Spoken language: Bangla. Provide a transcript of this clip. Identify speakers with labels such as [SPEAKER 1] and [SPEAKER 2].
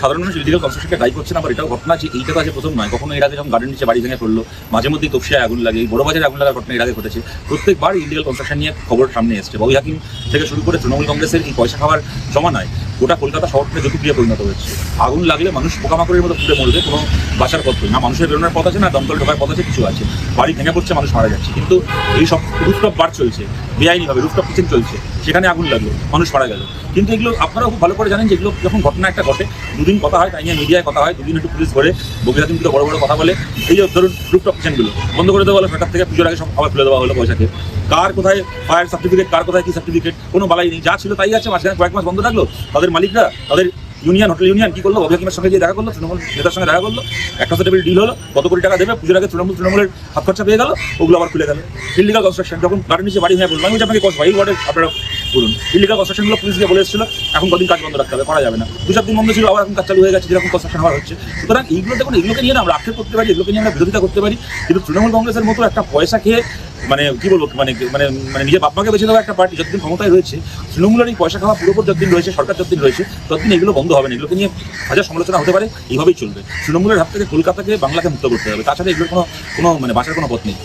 [SPEAKER 1] সাধারণ মানুষ ইলিগাল কনস্ট্রাকশনকে দায়ী করছে না আবার এটাও ঘটনা আছে এইটা তো আছে প্রথম নয়, কখনো এর আগে যখন গার্ডেন নিচে বাড়ি ভেঙে পড়ল, মাঝে মধ্যেই তপসিয়ায় আগুন লাগে, এই বড় বাজারে আগুন লাগার ঘটনা এর আগে ঘটেছে। প্রত্যেকবার ইলিগাল কনস্ট্রাকশন নিয়ে খবর সামনে এসছে। বাবু হাকিম থেকে শুরু করে তৃণমূল কংগ্রেসের এই পয়সা খাওয়ার জমানায় গোটা কলকাতা শহরটা জ্যোতিপ্রিয় পরিণত হচ্ছে আগুন লাগলে মানুষ পোকামাকড়ের মতো পুড়ে মরবে, কোনো বাঁচার পথ না, মানুষের বেরোনোর পথ আছে, না, দমকল ঢোকার পথ আছে, কিছু আছে। বাড়ি ভেঙে পড়ছে, মানুষ মারা যাচ্ছে। কিন্তু এই সব বার চলছে। বেআইনিভাবে রুফটপ কিচেন চলছে। সেখানে আগুন লাগল, মানুষ মারা গেল। কিন্তু এগুলো আপনারাও খুব ভালো করে জানেন যে এগুলো যখন ঘটনা একটা ঘটে, দুদিন কথা হয়, তাই নিয়ে মিডিয়ায় কথা হয়, দুদিন একটু পুলিশ ধরে বগিরাদিন বড় বড় কথা বলে, এই ধরুন রুফটপ কিচেনগুলো বন্ধ করে দেওয়া হলো সরকার থেকে পুজোর আগে সব আবার খুলে দেওয়া হলো পয়সাকে। কার কোথায় ফায়ার সার্টিফিকেট কার কোথায় কি সার্টিফিকেট কোনো বালাই নেই, যা ছিল তাই আছে, মাঝখানে কয়েক মাস বন্ধ থাকল, তাদের মালিকরা, তাদের ইউনিয়ন হোটেল ইউনিয়ন কি করল? অভিহাকিমের সঙ্গে গিয়ে দেখা করল, তৃণমূল নেতার সঙ্গে দেখা করল, একটা টেবিল ডিল হলো, কত কোটি টাকা দেবে, পুজোর আগে তৃণমূল তৃণমূলের হাত খরচা পেয়ে গেল, ওগুলো আবার খুলে গেল। ইলিগাল কনস্ট্রাকশন যখন গাড়ির নিচে বাড়ি হয়ে বলব আমি আপনাকে কষ্ট ভাই ওয়ার্ডের আপনারা বলুন। ইলিগাল কনস্ট্রাকশনগুলো পুলিশ গিয়ে বলে এসেছিল, এখন কদিন কাজ বন্ধ রাখতে হবে, করা যাবে না। দু চার দিন বন্ধ ছিল, আবার এখন কাজ চালু হয়ে গেছে, যেরকম কনস্ট্রাকশন হওয়া হচ্ছে। সুতরাং এইগুলো দেখুন, এগুলোকে নিয়ে আমরা আক্ষেপ করতে পারি, এগুলোকে নিয়ে আমরা বিরোধিতা করতে পারি। কিন্তু তৃণমূল কংগ্রেসের মতো একটা পয়সা খেয়ে মানে কি বলব মানে মানে মানে নিজের বাপমাকে বেছে দেওয়া একটা পার্টি যতদিন ক্ষমতায় রয়েছে, তৃণমূলের এই পয়সা খাওয়া পুরোপুর যতদিন রয়েছে, সরকার যতদিন রয়েছে, ততদিন এগুলো বন্ধ হবে না, এগুলোকে নিয়ে হাজার সমালোচনা হতে পারে, এইভাবেই চলবে। তৃণমূলের হাত থেকে কলকাতাকে বাংলাকে মুক্ত করতে হবে, তাছাড়া এগুলোর কোনো কোনো মানে বাঁচার কোনো পথ নেই।